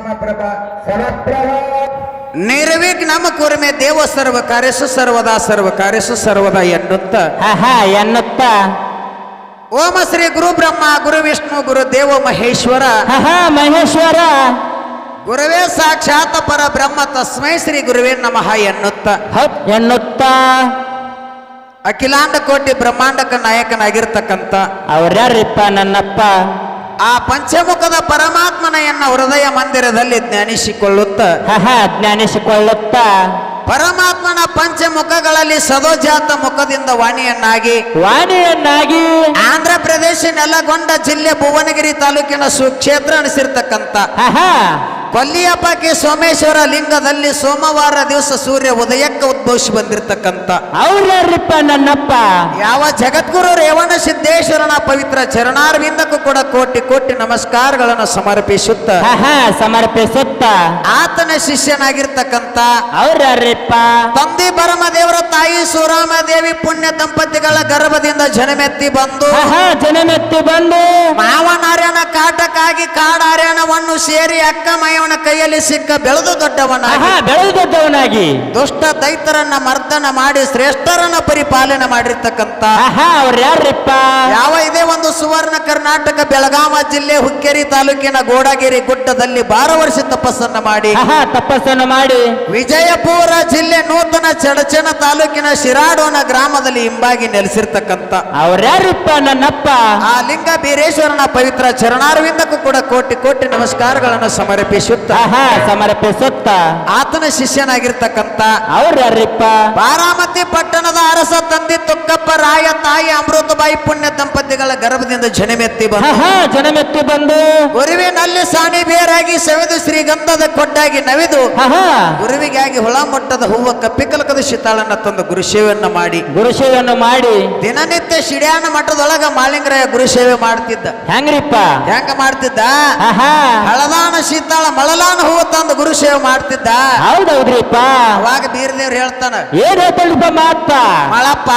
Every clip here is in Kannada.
ಸಮಪ್ರಭ ನಮ್ಮ ಕುರ್ಮೆ ದೇವ ಸರ್ವ ಕಾರ್ಯಸು ಸರ್ವದಾ ಸರ್ವ ಕಾರ್ಯಸು ಸರ್ವದಾ ಎನ್ನುತ್ತ. ಎನ್ನುತ್ತ. ಓಮ ಶ್ರೀ ಗುರು ಬ್ರಹ್ಮ ಗುರು ವಿಷ್ಣು ಗುರು ದೇವ ಮಹೇಶ್ವರ. ಮಹೇಶ್ವರ. ಗುರುವೇ ಸಾಕ್ಷಾತ್ ಪರ ಬ್ರಹ್ಮ ತಸ್ಮೈ ಶ್ರೀ ಗುರುವೇ ನಮಃ ಎನ್ನುತ್ತ. ಹ ಎನ್ನುತ್ತ. ಅಖಿಲಾಂಡ ಕೋಟಿ ಬ್ರಹ್ಮಾಂಡಕ ನಾಯಕನಾಗಿರ್ತಕ್ಕಂಥ ಅವ್ರ್ಯಾರಿಪ್ಪ ನನ್ನಪ್ಪ? ಆ ಪಂಚಮುಖದ ಪರಮಾತ್ಮನೆಯನ್ನ ಹೃದಯ ಮಂದಿರದಲ್ಲಿ ಜ್ಞಾನಿಸಿಕೊಳ್ಳುತ್ತ ಜ್ಞಾನಿಸಿಕೊಳ್ಳುತ್ತ ಪರಮಾತ್ಮನ ಪಂಚಮುಖಗಳಲ್ಲಿ ಸದೋಜಾತ ಮುಖದಿಂದ ವಾಣಿಯನ್ನಾಗಿ ವಾಣಿಯನ್ನಾಗಿ ಆಂಧ್ರ ಪ್ರದೇಶ ನೆಲಗೊಂಡ ಜಿಲ್ಲೆ ಭುವನಗಿರಿ ತಾಲೂಕಿನ ಸುಕ್ಷೇತ್ರ ಅನಿಸಿರ್ತಕ್ಕಂಥ ಕೊಲ್ಲಿಯಪ್ಪಕ್ಕೆ ಸೋಮೇಶ್ವರ ಲಿಂಗದಲ್ಲಿ ಸೋಮವಾರ ದಿವಸ ಸೂರ್ಯ ಉದಯಕ್ಕೆ ಉದ್ಭವಿಸಿ ಬಂದಿರತಕ್ಕಂತ. ಅವ್ರ್ಯಾರಿಪ್ಪ ನನ್ನಪ್ಪ? ಯಾವ ಜಗದ್ಗುರು ರೇವಣ ಸಿದ್ದೇಶ್ವರನ ಪವಿತ್ರ ಚರಣಾರ್ವಿಂದಕ್ಕೂ ಕೂಡ ಕೋಟಿ ಕೋಟಿ ನಮಸ್ಕಾರಗಳನ್ನು ಸಮರ್ಪಿಸುತ್ತ. ಸಮರ್ಪಿಸುತ್ತ. ಆತನ ಶಿಷ್ಯನಾಗಿರ್ತಕ್ಕಂತ ಅವ್ರ್ಯಾರಿಪ್ಪ ತಂದೆ ಪರಮ ದೇವರ ತಾಯಿ ಸುರಾಮ ದೇವಿ ಪುಣ್ಯ ದಂಪತಿಗಳ ಗರ್ಭದಿಂದ ಜನಮೆತ್ತಿ ಬಂದು ಜನಮೆತ್ತಿ ಬಂದು ಕಾಟಕ್ಕಾಗಿ ಕಾಡಾರ್ಯನವನ್ನು ಸೇರಿ ಅಕ್ಕ ಮಯವನ ಕೈಯಲ್ಲಿ ಸಿಕ್ಕ ಬೆಳೆದು ದೊಡ್ಡವನ ಬೆಳೆದು ದೊಡ್ಡವನಾಗಿ. ದುಷ್ಟ ದೈತರನ್ನ ಮರ್ದನ ಮಾಡಿ ಶ್ರೇಷ್ಠರನ್ನ ಪರಿಪಾಲನೆ ಮಾಡಿರ್ತಕ್ಕಂತ ಆಹಾ ಯಾವ ಇದೇ ಒಂದು ಸುವರ್ಣ ಕರ್ನಾಟಕ ಬೆಳಗಾವ ಜಿಲ್ಲೆ ಹುಕ್ಕೇರಿ ತಾಲೂಕಿನ ಗೋಡಗಿರಿ ಗುಡ್ಡದಲ್ಲಿ ಬಾರ ವರ್ಷ ತಪಸ್ಸನ್ನ ಮಾಡಿ ತಪಸ್ಸನ್ನು ಮಾಡಿ. ವಿಜಯಪುರ ಜಿಲ್ಲೆ ನೂತನ ಚಡಚನ ತಾಲೂಕಿನ ಶಿರಾಡೋನ ಗ್ರಾಮದಲ್ಲಿ ಹಿಂಬಾಗಿ ನೆಲೆಸಿರ್ತಕ್ಕಂತ ಅವ್ರ್ಯಾರಿಪ್ಪ ನನ್ನಪ್ಪ? ಆ ಲಿಂಗ ಬೀರೇಶ್ವರನ ಪವಿತ್ರ ಚರಣಾರವಿಂದಕ್ಕೂ ಕೂಡ ಕೋಟಿ ಕೋಟಿ ನಮಸ್ಕಾರಗಳನ್ನು ಸಮರ್ಪಿಸುತ್ತ ಸಮರ್ಪಿಸುತ್ತ ಆತನ ಶಿಷ್ಯನಾಗಿರ್ತಕ್ಕಂಥ ಅವ್ರ್ಯಾರಿಪ್ಪ ಬಾರಾಮತಿ ಪಟ್ಟಣದ ಅರಸ ತಂದೆ ತುಕ್ಕಪ್ಪ ರಾಯ ತಾಯಿ ಅಮೃತಬಾಯಿ ಪುಣ್ಯ ದಂಪತಿಗಳ ಗರ್ಭದಿಂದ ಜನಮೆತ್ತಿ ಬಂದು. ಜನಮೆತ್ತಿ ಬಂದು. ಗುರುವಿನಲ್ಲಿ ಸಾಣಿ ಬೇರಾಗಿ ಸವೆದು ಶ್ರೀಗಂಧದ ಕೊಟ್ಟಾಗಿ ನವಿದು. ಗುರುವಿಗಾಗಿ ಹುಳ ಮೊಟ್ಟದ ಹೂವ ಕಪ್ಪಿಕಲಕದ ಶಿತಾಳನ್ನ ತಂದು ಗುರುಸೇವೆಯನ್ನ ಮಾಡಿ. ಗುರುಸೇವೆಯನ್ನು ಮಾಡಿ. ದಿನನಿತ್ಯ ಶಿಡ್ಯಾನ ಮಠದೊಳಗ ಮಾಲಿಂಗರಾಯ ಗುರುಸೇವೆ ಮಾಡ್ತಿದ್ದ. ಹೆಂಗ್ರಿಪ್ಪ? ಹೆಂಗ ಮಾಡ್ತಿದ್ದ? ಹಳದಾನ ಶೀತಾಳ ಮಳಲಾನ ಹೂವು ತಂದು ಗುರುಸೇವೆ ಮಾಡ್ತಿದ್ದ? ಹೌದೌದ್ರಿಪ್ಪ. ಅವಾಗ ಬೀರದೇವ್ರು ಹೇಳ್ತಾನ ಏನ್ ಹೇಳ್ತಾಳ್ರಿಪ್ಪ ಮಾತ ಮಳಪ್ಪ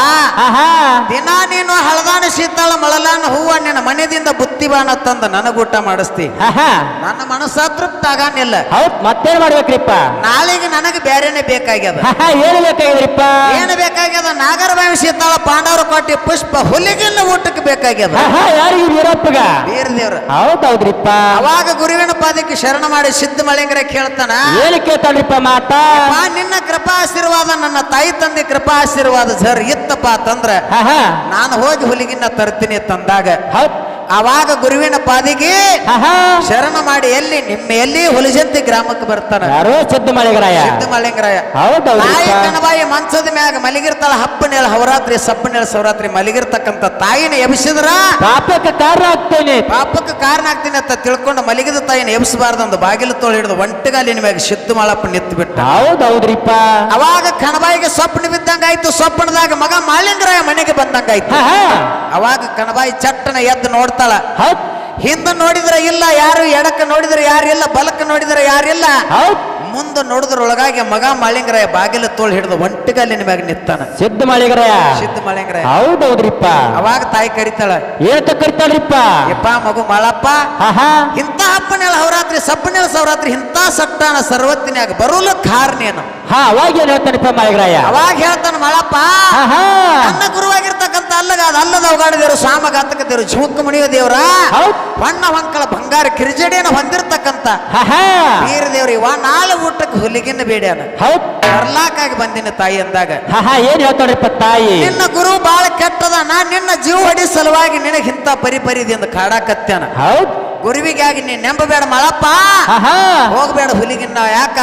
ದಿನ ನೀನು ಹಳದಾನ ಶೀತಾಳ ಮಳಲಾನ ಹೂವ ನಿನ್ನ ಮನೆದಿಂದ ಬುತ್ತಿಬಾನ ತಂದು ನನಗೂಟ ಮಾಡಿಸ್ತಿ. ನನ್ನ ಮನಸ್ಸ ತೃಪ್ತ ಆಗಾನಿಲ್ಲ ಹೌದ್ ಮತ್ತೇನ್ ಮಾಡ್ಬೇಕ್ರಿಪ್ಪ? ನಾಳೆಗೆ ನನಗೆ ಬೇರೆನೆ ಬೇಕಾಗ್ಯದ. ಏನ್ ಬೇಕಾಗ್ಯದ್ರಿಪ್ಪ? ಏನು ಬೇಕಾಗ್ಯದ? ನಾಗರಬಾವಿ ಶೀತಾಳ ಪಾಂಡವರ ಕೋಟಿ ಪುಷ್ಪ ಹುಲಿಗಿಲ್ಲ ಊಟಕ್ಕೆ ಬೇಕಾಗ್ಯದ. ಯಾರಿಗೆ ವೀರಪ್ಪಗ ಬೀರದೇವ್ರ. ಹೌದೌದ್ರಿಪ್ಪ ಅವಾಗ ಗುರುವಿನ ಪಾದಕ್ಕೆ ಶರಣ ಮಾಡಿ ಸಿದ್ಧ ಮಳೆಂಗರ ಕೇಳ್ತಾನ? ಏನ್ ಕೇಳ್ತಾಳ್ರಿಪ್ಪ ಮಾತ? ನಿನ್ನ ಕೃಪಾ ಆಶೀರ್ವಾದ ನನ್ನ ತಾಯಿ ತಂದೆ ಕೃಪಾ ಆಶೀರ್ವಾದ ಸರ್ ಇತ್ತಪ್ಪ ಅಂತಂದ್ರ ಆಹಾ ನಾನು ಹೋಗಿ ಹುಲಿಗಿನ್ನ ತರ್ತೀನಿ ತಂದಾಗ ಹೌದ್. ಅವಾಗ ಗುರುವಿನ ಪಾದಿಗೆ ಶರಣ ಮಾಡಿ ಎಲ್ಲಿ? ನಿಮ್ಮ ಎಲ್ಲಿ? ಹುಲಿಜಂತಿ ಗ್ರಾಮಕ್ಕೆ ಬರ್ತಾನ. ಯಾರೋ ಸಿದ್ಧ ಮಳೆಗರಾಯ. ಸಿದ್ಧ ಮಳಿಂಗರಾಯ. ತಾಯಿ ಕಣಬಾಯಿ ಮಂಚದ ಮ್ಯಾಗ ಮಲಗಿರ್ತಾಳ ಹಪ್ಪನೇಳ ಹವರಾತ್ರಿ ಸಪ್ಪನೇಳ ಸವರಾತ್ರಿ ಮಲಗಿರ್ತಕ್ಕಂಥ ತಾಯಿನ ಎಬ್ಸಿದ್ರ? ಪಾಪಕ್ಕೆ ಕಾರಣ ಆಗ್ತೇನೆ. ಪಾಪಕ್ಕೆ ಕಾರಣ ಆಗ್ತೀನಿ ಅಂತ ತಿಳ್ಕೊಂಡು ಮಲಗಿದ ತಾಯಿನ ಎಬ್ಸಬಾರ್ದಂದು ಬಾಗಿಲು ತೋಳು ಹಿಡಿದು ಒಂಟಗಾಲಿನ ಮ್ಯಾಗ ಸಿದ್ಧ ಮಾಳಪ್ಪ ನಿತ್ತು ಬಿಟ್ಟ. ಹೌದೌದ್ರಿಪ್ಪ ಅವಾಗ ಕಣಬಾಯಿಗೆ ಸೊಪ್ಪನ ಬಿದ್ದಂಗಾಯ್ತು ಸೊಪ್ಪನದಾಗ ಮಗ ಮಾಲಿಂಗರಾಯ ಮನೆಗೆ ಬಂದಂಗಾಯ್ತು. ಆಹಾ ಅವಾಗ ಕಣಬಾಯಿ ಚಟ್ಟನ ಎದ್ದು ನೋಡ್ತಾಳ ಹೌದ್. ಹಿಂದೆ ನೋಡಿದ್ರೆ ಇಲ್ಲ ಯಾರು ಎಡಕ್ಕೆ ನೋಡಿದ್ರೆ ಯಾರಿಲ್ಲ ಬಲಕ್ಕೆ ನೋಡಿದ್ರೆ ಯಾರಿಲ್ಲ ಮುಂದ ನೋಡಿದ್ರೊಳಗಾಗಿ ಮಗ ಮಾಳಿಂಗರಾಯ ಬಾಗಿಲು ತೋಳು ಹಿಡಿದು ಒಂಟಿಗಾಲಿನ ಮ್ಯಾಗ ನಿತ್ತಾನ ಸಿದ್ಧ ಮಾಳಿಂಗರಾಯ. ಸಿದ್ಧ ಮಾಳಿಂಗರಾಯ. ಹೌದೌದ್ರಿಪ್ಪ. ಅವಾಗ ತಾಯಿ ಕರಿತಾಳ ಏನಂತ ಕರಿತಾಳ್ರಿಪ್ಪ. ಯಪ್ಪ ಮಗು ಮಾಳಪ್ಪ ಆಹಾ. ಇಂಥ ಹಪ್ಪನೇಳ ಹವರಾತ್ರಿ ಸಪ್ಪನೇಳ ಸವರಾತ್ರಿ ಇಂಥ ಸಟ್ಟಾನ ಸರ್ವತ್ತಿನ್ಯಾಗ ಬರೋಲ್ಲ ಕಾರಣೇನು ಹಾ ಅವಾಗ ಏನ್ ಹೇಳ್ತಾನಪ್ಪ ಮಳೆಗರಾಯ ಅವಾಗ ಹೇಳ್ತಾನ ಮಳಪ್ಪ. ನನ್ನ ಗುರುವಾಗಿರ್ತಕ್ಕಂತ ಅಲ್ಲಗ ಅದು ಅಲ್ಲದ ಅವಗಾಡಿದೇವ್ರು ಸಾಮಗಾತಕದೇವ್ರು ದೇವರು ಮುಣಿಯೋ ದೇವ್ರ ದೇವರ ಬಣ್ಣ ಹೊಂಕಳ ಬಂಗಾರ ಕಿರಿಜಡಿಯನ್ನು ಹೊಂದಿರತಕ್ಕಂತ ವೀರ ವಾ ಇವ ನಾಳೆ ಊಟಕ್ಕೆ ಹುಲಿಗಿನ ಬೇಡ್ಯಾನ ಹೌದು. ಬರ್ಲಾಕಾಗಿ ಬಂದಿನ ತಾಯಿ ಅಂದಾಗ. ಏನ್ ಹೇಳ್ತಾಳ್ರಿಪ್ಪ ತಾಯಿ? ನಿನ್ನ ಗುರು ಬಾಳ ಕೆಟ್ಟದ ನಾ ನಿನ್ನ ಜೀವ ಹೊಡಿ ಸಲುವಾಗಿ ನಿನಗೆ ಇಂಥ ಪರಿಪರಿದಿಂದ ಕಾಡಾಕತ್ಯಾನ ಹೌದ್. ಗುರುವಿಗಾಗಿ ನೀ ನೆಂಬಬೇಡ ಮಳಪ್ಪ. ಹೋಗ್ಬೇಡ ಹುಲಿಗಿನ್ನ ಯಾಕ?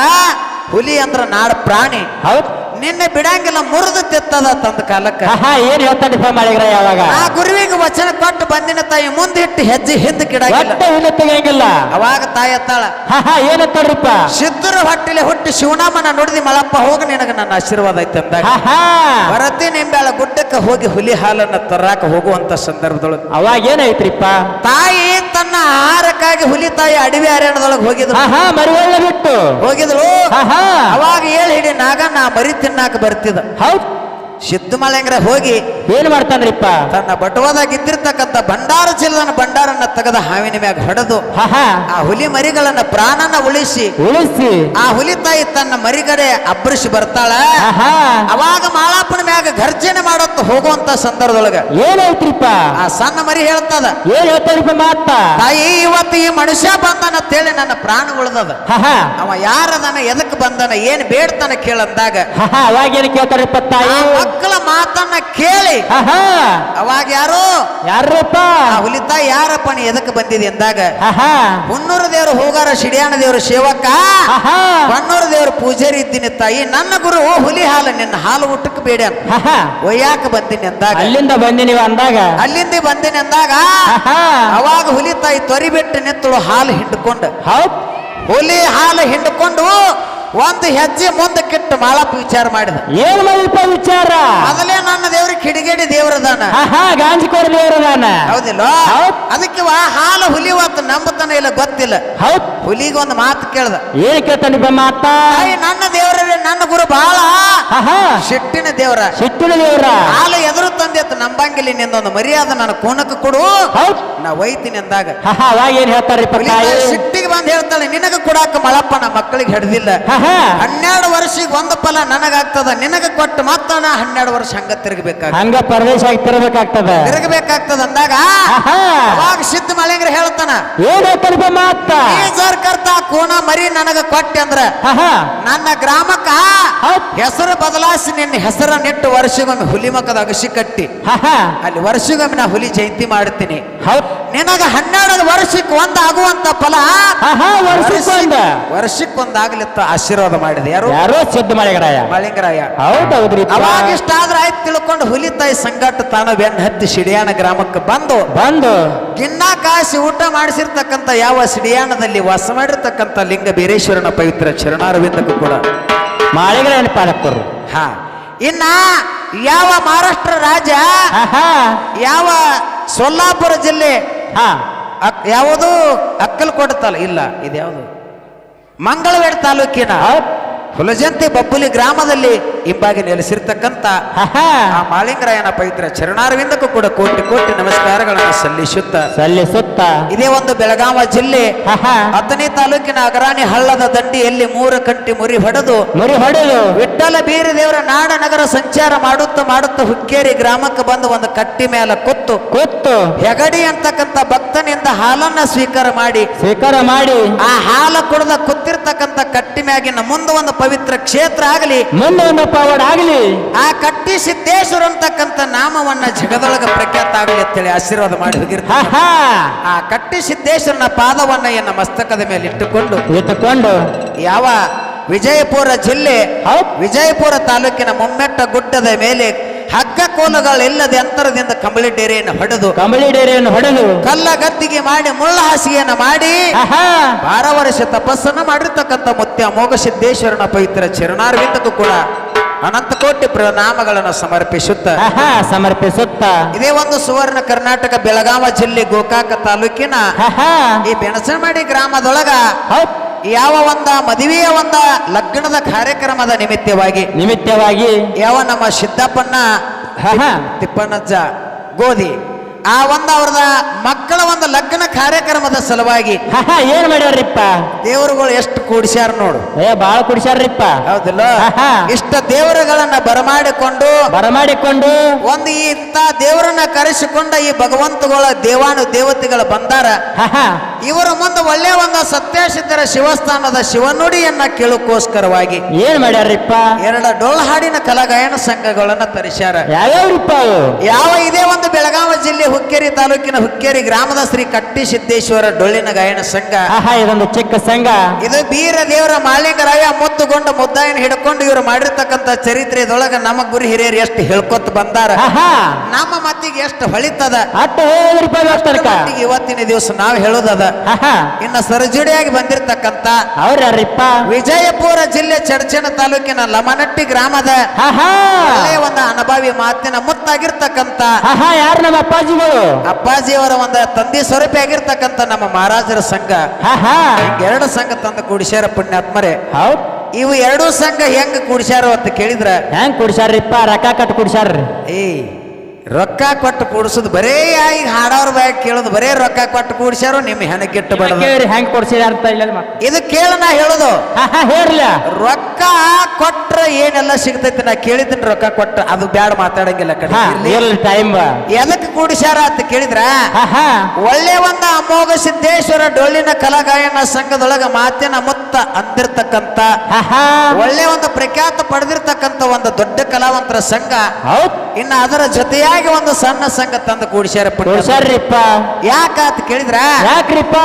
ಹುಲಿ ಅಂದ್ರ ನಾಡ ಪ್ರಾಣಿ. ಹೌದು. ನಿನ್ನೆ ಬಿಡಂಗಿಲ್ಲ ಮುರಿದು ತಿತ್ತದ ತಂದ ಕಾಲಕ್ಕ. ಆಹಾ ಏನ್ ಹೇಳ್ತಾನೆ ಮಳೆಗರಾಯ ಯಾವಾಗ? ಆ ಗುರುವಿಗೆ ವಚನ ಕೊಟ್ಟು ಬಂದಿನ ತಾಯಿ ಮುಂದೆ ಇಟ್ಟು ಹೆಜ್ಜೆ ಹಿಂದೆ ಗಿಡ ಇಲ್ಲ ತೆಗಿಯಂಗಿಲ್ಲ. ಅವಾಗ ತಾಯಿ ಎತ್ತಾಳ. ಆಹಾ ಏನ್ ಹೇಳ್ತಾಳ್ರಿಪ್ಪ ಸಿದ್ಧರ ಹೊಟ್ಟಿಲೆ ಹುಟ್ಟಿ ಶಿವನಾಮನ ನುಡಿದಿ ಮಳಪ್ಪ ಹೋಗಿ ನಿನಗೆ ನನ್ನ ಆಶೀರ್ವಾದ ಐತೆ ಅಂದಾಗ. ಆಹಾ. ಭರತಿ ನಿಂಬೆಳ ಗುಡ್ಡಕ್ಕೆ ಹೋಗಿ ಹುಲಿ ಹಾಲನ್ನ ತರಾಕ ಹೋಗುವಂತ ಸಂದರ್ಭದೊಳಗೆ. ಅವಾಗ ಏನಾಯ್ತ್ರಿಪ್ಪ? ತಾಯಿ ತನ್ನ ಆಹಾರಕ್ಕಾಗಿ ಹುಲಿ ತಾಯಿ ಅಡವಿ ಅರಣ್ಯದೊಳಗೆ ಹೋಗಿದ್ರು. ಆಹಾ ಮರಿವಳ್ಳ ಬಿಟ್ಟು. ಹೋಗಿದ್ರು. ಆಹಾ. ಅವಾಗ ಹೇಳಿ ಹಿಡಿ ನಾಗ ನಾ ಮರಿ ತಿನ್ನಾಕ ಬರ್ತಿದ್ದ. ಹೌದ್. ಮಲೆಂಗ್ರ ಹೋಗಿ ಏನ್ ಮಾಡ್ತಾನ್ರಿಪ್ಪ ತನ್ನ ಬಟುವದಾಗ ಇದ್ದಿರ್ತಕ್ಕಂಥ ಭಂಡಾರ ಚಿಲ್ಲನ ಭಂಡಾರನ್ನ ತೆಗೆದ ಹಾವಿನ ಮ್ಯಾಗ ಹೊಡೆದು ಆ ಹುಲಿ ಮರಿಗಳನ್ನ ಪ್ರಾಣನ ಉಳಿಸಿ ಉಳಿಸಿ. ಆ ಹುಲಿ ತಾಯಿ ತನ್ನ ಮರಿಗಡೆ ಅಬ್ಬರಿಸಿ ಬರ್ತಾಳ. ಅವಾಗ ಮ್ಯಾಗ ಗರ್ಜನೆ ಮಾಡತ್ತ ಹೋಗುವಂತ ಸಂದರ್ಭದೊಳಗ ಏನೈತ್ರಿಪ್ಪ ಆ ಸಣ್ಣ ಮರಿ ಹೇಳ್ತದ ಏನ್ ಹೇಳ್ತಾರಿಪ್ಪ ಮಾತ? ತಾಯಿ ಇವತ್ತು ಈ ಮನುಷ್ಯ ಬಂದನ ಅಂತೇಳಿ ನನ್ನ ಪ್ರಾಣ ಉಳ್ದದ. ಅವ ಯಾರದನ ಎದಕ್ ಬಂದನ ಏನ್ ಬೇಡ್ತಾನ ಕೇಳಂದಾಗ ಅವಾಗ ಏನ್ ಕೇಳ್ತಾರಿಪ್ಪ ತಾಯಿ? ಮಕ್ಕಳ ಮಾತನ್ನ ಕೇಳಿ ಅವಾಗ ಯಾರು? ಯಾರಪ್ಪ? ಹುಲಿತ ಯಾರಪ್ಪ ನೀ ಎದಕ್ ಬಂದಿದೆ ಅಂದಾಗ ಹುನ್ನೂರು ದೇವರು ಹೋಗಾರ ಶಿಡಿಯಾಣ ದೇವರು ಸೇವಕ ಬಣ್ಣೂರು ದೇವರು ಪೂಜಾರಿ ಇದ್ದೀನಿ ತಾಯಿ ನನ್ನ ಗುರು ಹುಲಿ ಹಾಲು ನಿನ್ನ ಹಾಲು ಊಟಕ್ಕೆ ಬೇಡ ಅಂತ. ಒಯ್ಯಾಕ ಬಂದಿನಿ ಅಂದಾಗ? ಅಲ್ಲಿಂದ ಬಂದಿನಿ ಅಂದಾಗ. ಅಲ್ಲಿಂದ ಬಂದಿನಿ ಅಂದಾಗ ಅವಾಗ ಹುಲಿ ತಾಯಿ ಬಿಟ್ಟು ನಿಂತಳು ಹಾಲು ಹಿಂಡ್ಕೊಂಡು. ಹೌದ್. ಹುಲಿ ಹಾಲು ಹಿಂಡ್ಕೊಂಡು ಒಂದು ಹೆಜ್ಜೆ ಮುಂದಕ್ಕಿಟ್ಟು ಮಾಳಪ್ಪ ವಿಚಾರ ಮಾಡಿದ. ಏನ್ ಮಾಡಿಪ್ಪ ವಿಚಾರ? ಅದಲೇ ನನ್ನ ದೇವ್ರ ಕಿಡಿಗೇಡಿ ದೇವ್ರದಾನ ಗಾಂಜಿಕೋರ್ ದೇವ್ರದಾನ ಹೌದಿಲ್ಲ ಹೌದ್. ಅದಕ್ಕೆ ವಾ ಹಾಲು ಹುಲಿ ಹೊತ್ತು ನಂಬತನ ಇಲ್ಲ ಗೊತ್ತಿಲ್ಲ. ಹೌದ್. ಹುಲಿಗೆ ಒಂದು ಮಾತು ಕೇಳ್ದ. ಏನ್ ಕೇಳ್ತಾನಿಪ್ಪ ಮಾತಾ? ನನ್ನ ದೇವರೇ ನನ್ನ ಗುರು ಬಹಳ ಶಿಟ್ಟಿನ ದೇವ್ರ. ಸಿಟ್ಟಿನ ದೇವ್ರ. ಹಾಲು ಎದುರು ತಂದೆತ್ತು ನಂಬಂಗಿಲ್ಲ ನಿಂದೊಂದು ಮರ್ಯಾದೆ ನನ್ನ ಕೋಣಕ್ಕೆ ಕೊಡು. ನಾ ಒಯ್ತೀನಿ ಅಂದಾಗ. ಏನ್ ತಾಯಿ ಸಿಟ್ಟಿಗೆ ಬಂದು ಹೇಳ್ತಾಳೆ ನಿನಗ ಕೊಡಾಕ ಮಳಪ್ಪ ನಮ್ಮ ಮಕ್ಕಳಿಗೆ ಹಿಡ್ದಿಲ್ಲ. ಹನ್ನೆರಡು ವರ್ಷಿಗೆ ಒಂದು ಫಲ ನನಗಾಗ್ತದ ನಿನಗ ಕೊಟ್ಟು ಮತ್ತ ನಾ ಹನ್ನೆರಡು ವರ್ಷ ಹಂಗ ತಿರುಗಬೇಕಾಗ ಹಂಗ ಪರದೇಶ ಆಗಿ ತಿರ್ಬೇಕಾಗ್ತದ ತಿರುಗಬೇಕಾಗ್ತದ ಅಂದಾಗ ಅವಾಗ ಸಿದ್ಧ ಮಳೆಂಗ್ರ ಹೇಳ್ತಾನ ಏನ್ ಹೇಳ್ತಾರಿಪ್ಪ ಮಾತ? ಸರ್ಕರ್ತ ಕೋಣ ಮರಿ ನನಗ ಕೊಟ್ಟೆ ಅಂದ್ರ ನನ್ನ ಗ್ರಾಮಕ್ಕ ಹೆಸರು ಬದಲಾಯಿಸಿ ನಿನ್ನ ಹೆಸರನ್ನಿಟ್ಟು ವರ್ಷಗೊಮ್ಮೆ ಹುಲಿ ಮಕ್ಕದ ಅಗಸಿ ಕಟ್ಟಿ. ಅಲ್ಲಿ ವರ್ಷಗೊಮ್ಮೆ ನಾ ಹುಲಿ ಜಯಂತಿ ಮಾಡ್ತೀನಿ. ಹೌದ್. ನಿನಗ ಹನ್ನೆರಡು ವರ್ಷಕ್ಕೆ ಒಂದ್ ಆಗುವಂತ ಫಲ? ವರ್ಷಕ್ಕೊಂದಾಗ್ಲಿತ್ತ ಆಶೀರ್ವಾದ ಮಾಡಿದೆ. ಯಾರು? ಯಾರೋ ಸಿದ್ಧ ಮಳೆಗರಾಯ. ಮಳಿಂಗರಾಯ ಹೌದೌದ್ರಿ ಅವಾಗ ಇಷ್ಟ ಆದ್ರೆ ಆಯ್ತು ತಿಳ್ಕೊಂಡು ಹುಲಿ ತಾಯಿ ಸಂಘಟ ತಾನು ಬೆನ್ನ ಹತ್ತಿ ಸಿಡಿಯಾಣ ಗ್ರಾಮಕ್ಕೆ ಬಂದು. ಬಂದು. ಗಿನ್ನ ಕಾಸಿ ಊಟ ಮಾಡಿಸಿರ್ತಕ್ಕಂಥ ಯಾವ ಸಿಡಿಯಾಣದಲ್ಲಿ ವಾಸ ಮಾಡಿರ್ತಕ್ಕಂಥ ಲಿಂಗ ಬೀರೇಶ್ವರನ ಪವಿತ್ರ ಚರಣಾರವಿಂದಕ್ಕೂ ಕೂಡ. ಮಾಳಿಗರಾಯನ ಪಾಲಕರು. ಹಾ. ಇನ್ನ ಯಾವ ಮಹಾರಾಷ್ಟ್ರ ಹಾ ಯಾವ ಸೊಲ್ಲಾಪುರ ಜಿಲ್ಲೆ ಹಾ. ಯಾವುದು ಅಕ್ಕಲ್ ಕೊಡ್ತಲ್ಲ ಇಲ್ಲ ಇದ್ಯಾವುದು? ಮಂಗಳವೇಡ್ ತಾಲೂಕಿನ ಹುಲಜಂತಿ ಬಬ್ಬುಲಿ ಗ್ರಾಮದಲ್ಲಿ ಇಂಬಾಗಿ ನೆಲೆಸಿರ್ತಕ್ಕಂಥ ಆ ಮಾಲಿಂಗರಾಯನ ಪವಿತ್ರ ಚರಣಾರವಿಂದಕ್ಕೂ ಕೂಡ ಕೋಟಿ ಕೋಟಿ ನಮಸ್ಕಾರಗಳನ್ನು ಸಲ್ಲಿಸುತ್ತ. ಸಲ್ಲಿಸುತ್ತ. ಇದೇ ಒಂದು ಬೆಳಗಾವ ಜಿಲ್ಲೆ. ಹತ್ತನೇ ತಾಲೂಕಿನ ಅಗರಾಣಿ ಹಳ್ಳದ ದಂಡಿಯಲ್ಲಿ ಮೂರು ಕಂಟಿ ಮುರಿ ಹೊಡೆದು. ಮುರಿ ಹೊಡೆದು. ವಿಠ್ಠಲ ಬೀರಿ ದೇವರ ನಾಡ ನಗರ ಸಂಚಾರ ಮಾಡುತ್ತಾ ಮಾಡುತ್ತಾ ಹುಕ್ಕೇರಿ ಗ್ರಾಮಕ್ಕೆ ಬಂದು ಒಂದು ಕಟ್ಟಿ ಮೇಲೆ ಕೂತು ಕೂತು ಹೆಗಡಿ ಅಂತಕ್ಕಂಥ ಭಕ್ತನಿಂದ ಹಾಲನ್ನ ಸ್ವೀಕಾರ ಮಾಡಿ ಸ್ವೀಕಾರ ಮಾಡಿ ಆ ಹಾಲ ಕುಡ್ದ ಕುತ್ತಿರ್ತಕ್ಕಂತ ಕಟ್ಟಿ ಮ್ಯಾಗಿನ ಮುಂದೆ ಒಂದು ಪವಿತ್ರ ಕ್ಷೇತ್ರ ಆಗಲಿ ಮುಂದೆ ಒಂದು ಪವಾಡ ಆಗಲಿ ಆ ಕಟ್ಟಿ ಸಿದ್ದೇಶ್ವರ ಅಂತಕ್ಕಂಥ ನಾಮವನ್ನ ಜಗದೊಳಗ ಪ್ರಖ್ಯಾತ ಆಗಲಿ ಅಂತೇಳಿ ಆಶೀರ್ವಾದ ಮಾಡಿ ಹೋಗಿರ್ತಾರೆ ಆ ಕಟ್ಟಿ ಸಿದ್ದೇಶ್ವರನ ಪಾದವನ್ನ ಎನ್ನ ಮಸ್ತಕದ ಮೇಲೆ ಇಟ್ಟುಕೊಂಡು ಇಟ್ಟುಕೊಂಡು ಯಾವ ವಿಜಯಪುರ ಜಿಲ್ಲೆ ವಿಜಯಪುರ ತಾಲೂಕಿನ ಮುಮ್ಮೆಟ್ಟ ಗುಡ್ಡದ ಮೇಲೆ ಹಗ್ಗ ಕೋಲುಗಳಿಲ್ಲದೆ ಅಂತರದಿಂದ ಕಂಬಳಿ ಡೇರೆಯನ್ನು ಹೊಡೆದು ಕಂಬಳಿ ಡೇರೆಯನ್ನು ಹೊಡೆದು ಕಲ್ಲ ಗತ್ತಿಗೆ ಮಾಡಿ ಮುಳ್ಳ ಹಾಸಿಗೆಯನ್ನು ಮಾಡಿ ಬಾರ ವರ್ಷ ತಪಸ್ಸನ್ನು ಮಾಡಿರ್ತಕ್ಕಂಥ ಮುತ್ಯ ಮೋಗ ಸಿದ್ದೇಶ್ವರನ ಪವಿತ್ರ ಚರಣಾರ್ವಿಂದಕ್ಕೂ ಕೂಡ ಅನಂತ ಕೋಟಿ ಪ್ರಣಾಮಗಳನ್ನು ಸಮರ್ಪಿಸುತ್ತ. ಸಮರ್ಪಿಸುತ್ತ. ಇದೇ ಒಂದು ಸುವರ್ಣ ಕರ್ನಾಟಕ ಬೆಳಗಾವ ಜಿಲ್ಲೆ ಗೋಕಾಕ ತಾಲೂಕಿನ ಈ ಬೆಣಸಮಾಡಿ ಗ್ರಾಮದೊಳಗ ಯಾವ ಒಂದ ಮದುವೆಯ ಒಂದ ಲಗ್ನದ ಕಾರ್ಯಕ್ರಮದ ನಿಮಿತ್ತವಾಗಿ ನಿಮಿತ್ತವಾಗಿ ಯಾವ ನಮ್ಮ ಹಾ ತಿಪ್ಪಣ್ಣಜ್ಜ ಗೋಧಿ ಆ ಒಂದು ಅವ್ರದ ಮಕ್ಕಳ ಒಂದು ಲಗ್ನ ಕಾರ್ಯಕ್ರಮದ ಸಲುವಾಗಿ ಏನ್ ಮಾಡ್ಯಾರ್ರಿಪ್ಪ? ದೇವರುಗಳು ಎಷ್ಟು ಕೂಡಿಸ್ಯಾರ ನೋಡು. ಏ ಬಾಳ ಕುಡಿಸ್ಯಾರ್ರಿಪ್ಪ. ಹೌದಿಲ್ಲ? ಇಷ್ಟ ದೇವರುಗಳನ್ನ ಬರಮಾಡಿಕೊಂಡು ಬರಮಾಡಿಕೊಂಡು ಒಂದು ಇಂತ ದೇವರನ್ನ ಕರೆಸಿಕೊಂಡ ಈ ಭಗವಂತಗಳ ದೇವಾನು ದೇವತೆಗಳು ಬಂದಾರ. ಇವರ ಮುಂದೆ ಒಳ್ಳೆ ಒಂದು ಸತ್ಯಸಿದ್ಧರ ಶಿವಸ್ಥಾನದ ಶಿವನುಡಿಯನ್ನ ಕೇಳೋಕೋಸ್ಕರವಾಗಿ ಏನ್ ಮಾಡ್ಯಾರ್ರಿಪ್ಪ? ಎರಡ ಡೊಳ್ಳು ಹಾಡಿನ ಕಲಾಗಾಯನ ಸಂಘಗಳನ್ನ ತರಿಸ್ಯಾರ. ಯಾವ್ಯಾವ್ರಿಪ್ಪ ಯಾವ ಇದೇ ಒಂದು ಬೆಳಗಾವಿ ಜಿಲ್ಲೆ ಹುಕ್ಕೇರಿ ತಾಲೂಕಿನ ಹುಕ್ಕೇರಿ ಗ್ರಾಮದ ಶ್ರೀ ಕಟ್ಟಿ ಸಿದ್ದೇಶ್ವರ ಡೊಳ್ಳಿನ ಗಾಯನ ಸಂಘ. ಆಹಾ ಇದೊಂದು ಚಿಕ್ಕ ಸಂಘ. ಇದು ಬೀರ ದೇವರ ಮಾಲಿಂಗರಾಯ ಮುತ್ತುಗೊಂಡು ಮುದ್ದಾಯನ ಹಿಡ್ಕೊಂಡು ಇವರು ಮಾಡಿರ್ತಕ್ಕಂಥ ಚರಿತ್ರೆದೊಳಗ ನಮ್ಮ ಗುರು ಹಿರಿಯರು ಎಷ್ಟು ಹೇಳ್ಕೊತ ಬಂದಾರ. ಹಾ ಹಾ ನಮ್ಮ ಮತ್ತಿಗೆ ಎಷ್ಟು ಹೊಳಿತದ. ಅಟ್ಟ ಇವತ್ತಿನ ದಿವಸ ನಾವು ಹೇಳೋದದ. ಹಾ ಹಾ ಇನ್ನ ಸರಜುಡಿಯಾಗಿ ಬಂದಿರತಕ್ಕಂತ ಅವ್ರ ಯಾರಿಪ್ಪ ವಿಜಯಪುರ ಜಿಲ್ಲೆ ಚರ್ಚನ ತಾಲೂಕಿನ ಲಮನಟ್ಟಿ ಗ್ರಾಮದ ಆಹಾ. ಒಳ್ಳೆಯ ಒಂದು ಅನುಭವಿ ಮಾತಿನ ಮುತ್ತಾಗಿರ್ತಕ್ಕಂತ ಆಹಾ ಯಾರು ನಮ್ಮ ಅಪ್ಪಾಜಿಗಳು ಅಪ್ಪಾಜಿಯವರ ಒಂದು ತಂದೆ ಸ್ವರೂಪ ಆಗಿರ್ತಕ್ಕಂಥ ನಮ್ಮ ಮಹಾರಾಜರ ಸಂಘ. ಎರಡು ಸಂಘ ತಂದು ಕೂಡಿಸ್ಯಾರ ಪುಣ್ಯಾತ್ಮರೇ. ಹೌದ್. ಇವು ಎರಡು ಸಂಘ ಹೆಂಗ್ ಕುಡಿಸ್ಯಾರ ಅಂತ ಕೇಳಿದ್ರ? ಹೆಂಗ್ ಕುಡ್ಸ್ಯಾರ್ರಿಪ್ಪ? ರೊಕ್ಕ ಕಟ್ ಕುಡ್ಸ್ಯಾರ್ರಿ. ಏ ರೊಕ್ಕ ಕೊಟ್ಟು ಕೂಡಿಸೋದು ಬರೇ ಈಗ ಹಾಡೋರ್ ಬ್ಯಾಗ್ ಕೇಳೋದು ಬರೇ ರೊಕ್ಕ ಕೊಟ್ಟು ಕೂಡಿಸ್ಯಾರು ನಿಮ್ಮ ಹೆಣಕ್ಕಿಟ್ಟು ಬಡದ ಕೇಳ್ರಿ ಹೆಂಗ್ ಕೊಡ್ಸಿದ ಅಂತ ಇಲ್ಲ ಇದು ಕೇಳ ನಾ ಹೇಳೋದು. ಹಾ ಹಾ ಹೇಳ್ರಲ್ಲ ರೊಕ್ಕ ಕೊಟ್ರ ಏನೆಲ್ಲ ಸಿಗ್ತೈತಿ ನಾ ಕೇಳಿದ್ದೀನಿ ರೊಕ್ಕ ಕೊಟ್ಟ ಅದು ಬ್ಯಾಡ ಮಾತಾಡಂಗಿಲ್ಲ ಕಡೆ ಟೈಮ್ ಎದಕ್ ಕೂಡಿಸ್ಯಾರ ಅಂತ ಕೇಳಿದ್ರ? ಒಳ್ಳೆ ಒಂದ ಅಮೋಘ ಸಿದ್ದೇಶ್ವರ ಡೊಳ್ಳಿನ ಕಲಾಗಾಯನ ಸಂಘದೊಳಗ ಮಾತಿನ ಮುತ್ತ ಅಂದಿರ್ತಕ್ಕಂತ ಒಳ್ಳೆ ಒಂದು ಪ್ರಖ್ಯಾತ ಪಡೆದಿರ್ತಕ್ಕಂತ ಒಂದು ದೊಡ್ಡ ಕಲಾವಂತರ ಸಂಘ. ಇನ್ನ ಅದರ ಜೊತೆಯಾಗಿ ಒಂದು ಸಣ್ಣ ಸಂಘ ತಂದು ಕೂಡಿಸ್ಯಾರ ಪುಣ್ಯ. ಯಾಕಂತ ಕೇಳಿದ್ರ? ಯಾಕ್ರಿಪ್ಪ?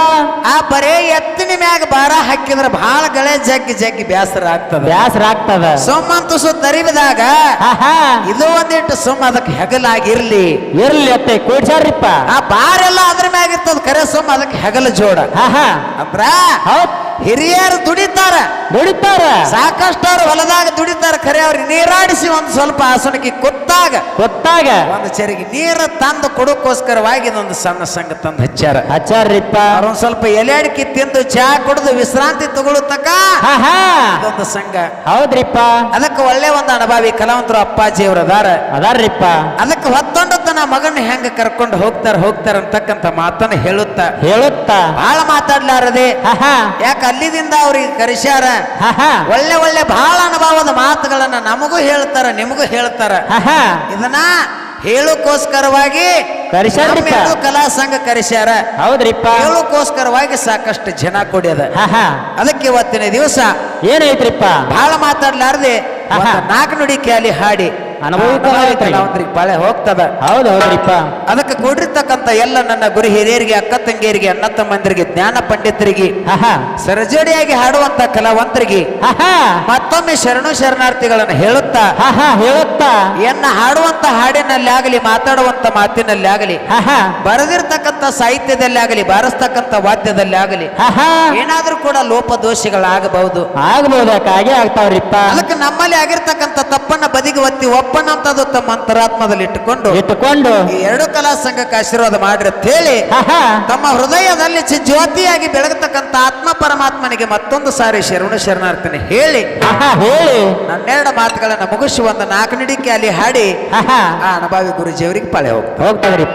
ಆ ಬರೇ ಎತ್ತಿನ ಮ್ಯಾಗ ಬಾರ ಹಾಕಿದ್ರ ಬಹಳ ಗಳೆ ಜಗ್ಗಿ ಜಗ್ಗಿ ಬ್ಯಾಸರ ಆಗ್ತದ. ಬ್ಯಾಸರ ಆಗ್ತದ. ಸೊಮ್ಮಂತು ತರಿವಿದಾಗ ಹಾ ಇದು ಒಂದಿಟ್ಟು ಸುಮ್ಮ ಅದಕ್ಕೆ ಹೆಗಲಾಗಿರ್ಲಿ. ಇರ್ಲಿ ಅತ್ತೆ ಕುಡ್ಸ್ಯಾರ್ರಿಪ್ಪ. ಆ ಬಾರೆಲ್ಲ ಅದ್ರ ಮ್ಯಾಗ ಇರ್ತದ ಕರೆ ಸುಮ್ಮ ಅದಕ್ಕೆ ಹೆಗಲ ಜೋಡ. ಅಂದ್ರ ಹೌದ್. ಹಿರಿಯರು ದುಡಿತಾರ. ದುಡಿತಾರ. ಸಾಕಷ್ಟು ಅವ್ರು ಹೊಲದಾಗ ದುಡಿತಾರ. ಖರೆ ಅವ್ರಿಗೆ ನೀರಾಡಿಸಿ ಒಂದು ಸ್ವಲ್ಪ ಆಸನಕ್ಕೆ ಕೊತ್ತಾಗ ಗೊತ್ತಾಗ ಒಂದು ಚರಿಗೆ ನೀರು ತಂದು ಕೊಡೋಕ್ಕೋಸ್ಕರವಾಗಿ ಇದೊಂದು ಸಣ್ಣ ಸಂಘ ತಂದು ಹಚ್ಚಾರ ಹಚ್ಚಾರ್ರಿಪ್ಪ ಅವ್ರೊಂದು ಸ್ವಲ್ಪ ಎಲೆ ಅಡಿಕೆ ತಿಂದು ಚಹಾ ಕುಡಿದು ವಿಶ್ರಾಂತಿ ತಗೊಳ್ಳತಕ್ಕ ಇದೊಂದು ಸಂಘ. ಹೌದ್ರಿಪ್ಪ. ಅದಕ್ಕೆ ಒಳ್ಳೆ ಒಂದು ಅನುಭವಿ ಕಲಾವಂತರು ಅಪ್ಪಾಜಿ ಅವರು ಅದಾರ. ಅದಾರ್ರಿಪ್ಪ. ಅದಕ್ಕೆ ಹೊತ್ತೊಂಡು ತನ್ನ ಮಗನ ಹೆಂಗ ಕರ್ಕೊಂಡು ಹೋಗ್ತಾರ ಹೋಗ್ತಾರ ಅಂತಕ್ಕಂತ ಮಾತನ್ನ ಹೇಳುತ್ತ. ಹೇಳುತ್ತ. ಬಹಳ ಮಾತಾಡ್ಲಾರದೆ. ಯಾಕ ಅಲ್ಲಿದಿಂದ ಅವ್ರಿಗೆ ಕರೆಸ್ಯಾರ? ಒಳ್ಳೆ ಒಳ್ಳೆ ಬಹಳ ಅನುಭವದ ಮಾತುಗಳನ್ನ ನಮಗೂ ಹೇಳ್ತಾರ ನಿಮಗೂ ಹೇಳ್ತಾರ. ಇದನ್ನ ಹೇಳುಕೋಸ್ಕರವಾಗಿ ಕಲಾ ಸಂಘ ಕರೆಸ್ಯಾರ. ಹೌದ್ರಿಪ್ಪ. ಹೇಳೋಕೋಸ್ಕರವಾಗಿ ಸಾಕಷ್ಟು ಜನ ಕೊಡ್ಯದ. ಅದಕ್ಕೆ ಇವತ್ತಿನ ದಿವಸ ಏನೈತ್ರಿಪ್ಪ ಬಹಳ ಮಾತಾಡ್ಲಾರ್ದೆ. ನಾಲ್ಕು ನುಡಿ ಕ್ಯಾಲಿ ಹಾಡಿ. ಅನುಭವಿ ಅನುಭವಿ ಕಲಾವಿದರಿಗೆ. ಕಲಾವಂತರಿಗೆ ಬಾಳೆ ಹೋಗ್ತದ. ಹೌದು ಹೌದ್ರಿಪ್ಪ ಅದಕ್ಕೆ ಕೂಡಿರ್ತಕ್ಕಂಥ ಎಲ್ಲ ನನ್ನ ಗುರು ಹಿರಿಯರಿಗೆ ಅಕ್ಕ ತಂಗಿಯರಿಗೆ ಅಣ್ಣ ತಮ್ಮಂದಿರಿಗೆ ಜ್ಞಾನ ಪಂಡಿತರಿಗೆ ಸರಜೋಡಿಯಾಗಿ ಹಾಡುವಂತ ಕಲಾವಂತರಿಗೆ ಮತ್ತೊಮ್ಮೆ ಶರಣು ಶರಣಾರ್ಥಿಗಳನ್ನು ಹೇಳುತ್ತಾ ಹೇಳುತ್ತಾ. ಎನ್ನ ಹಾಡುವಂತ ಹಾಡಿನಲ್ಲಿ ಆಗಲಿ ಮಾತಾಡುವಂತ ಮಾತಿನಲ್ಲಿ ಆಗಲಿ ಬರೆದಿರ್ತಕ್ಕಂತ ಬರೆದಿರ್ತಕ್ಕಂಥ ಸಾಹಿತ್ಯದಲ್ಲಿ ಆಗಲಿ ಬಾರಿಸ್ತಕ್ಕಂಥ ವಾದ್ಯದಲ್ಲಿ ಆಗಲಿ ಏನಾದ್ರೂ ಕೂಡ ಲೋಪದೋಷಗಳಾಗಬಹುದು ಆಗಬಹುದು ಹಾಗೆ ಆಗ್ತಾವ್ರಿಪ್ಪ. ಅದಕ್ಕೆ ನಮ್ಮಲ್ಲಿ ಆಗಿರ್ತಕ್ಕಂತ ತಪ್ಪನ್ನ ಬದಿಗೆ ಒತ್ತಿ ಒಪ್ಪನಂತದ್ದು ತಮ್ಮ ಅಂತರಾತ್ಮದಲ್ಲಿ ಇಟ್ಟುಕೊಂಡು ಇಟ್ಟುಕೊಂಡು ಈ ಎರಡು ಕಲಾ ಸಂಘಕ್ಕೆ ಆಶೀರ್ವಾದ ಮಾಡ್ರಿ ಅಂತ ಹೇಳಿ ತಮ್ಮ ಹೃದಯದಲ್ಲಿ ಜ್ಯೋತಿಯಾಗಿ ಬೆಳಗತಕ್ಕಂತ ಆತ್ಮ ಪರಮಾತ್ಮನಿಗೆ ಮತ್ತೊಂದು ಸಾರಿ ಶರಣ ಶರಣಾರ್ಥನೆ ಹೇಳಿ. ನನ್ನೆರಡು ಮಾತುಗಳನ್ನ ಮುಗಿಸಿ ಒಂದು ನಾಲ್ಕು ನಿಡಿಕೆ ಅಲ್ಲಿ ಹಾಡಿ. ಆ ಅನುಭವಿ ಗುರುಜಿಯವರಿಗೆ ಪಾಳೆ ಹೋಗ್ತಾರೆ.